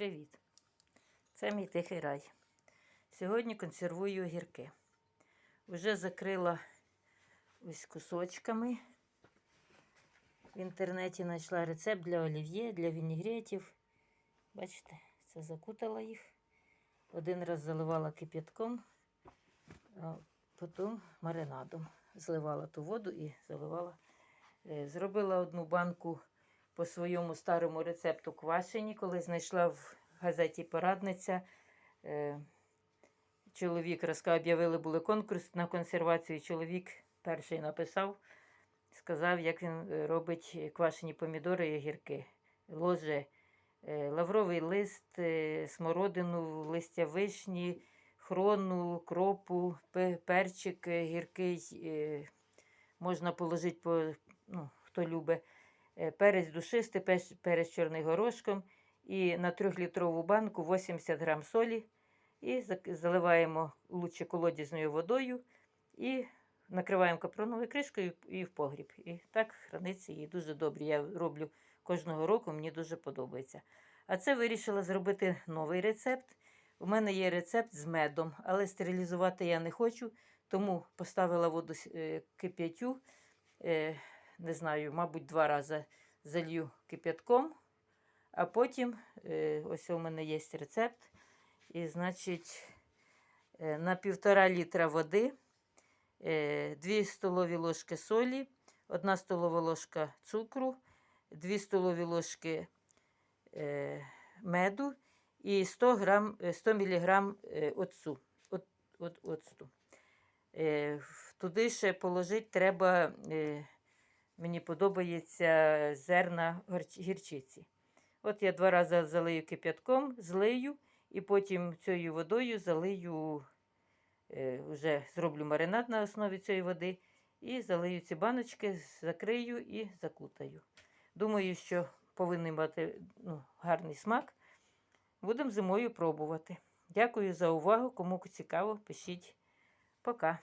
Привіт! Це мій тихий рай. Сьогодні консервую огірки. Вже закрила ось кусочками. В інтернеті знайшла рецепт для олів'є, для вінігретів. Бачите, це закутала їх. Один раз заливала кип'ятком, а потім маринадом. Зливала ту воду і заливала. Е, Зробила одну банку по своєму старому рецепту квашені, коли знайшла в газеті Порадниця. Е, Чоловік об'явили були конкурс на консервацію. Чоловік перший написав, сказав, як він е, робить квашені помідори і огірки. Ложе е, лавровий лист, смородину, листя вишні, хрону, кропу, перчик гіркий. Можна положити, по, ну, хто любить, перець душистий, перець чорний горошком. І на 3-літрову банку 80 грам солі. І заливаємо лучше колодязною водою і накриваємо капроновою кришкою і в погріб. І так храниться її дуже добре. Я роблю кожного року, мені дуже подобається. А це вирішила зробити новий рецепт. У мене є рецепт з медом, але стерилізувати я не хочу, тому поставила воду е, кип'ятю. Е, Не знаю, мабуть, два рази залью кип'ятком, а потім е, ось у мене є рецепт. І, значить, е, на півтора літра води, 2 столові ложки солі, 1 столова ложка цукру, 2 столові ложки е, меду і 100, грам, е, 100 мг оцу. От, от, оцту. Е, Туди ще положити треба, е, мені подобається зерна гірчиці. От я два рази залию кип'ятком, злию. І потім цією водою залию, е, вже зроблю маринад на основі цієї води. І залию ці баночки, закрию і закутаю. Думаю, що повинен мати ну, гарний смак. Будемо зимою пробувати. Дякую за увагу. Кому цікаво, пишіть. Пока.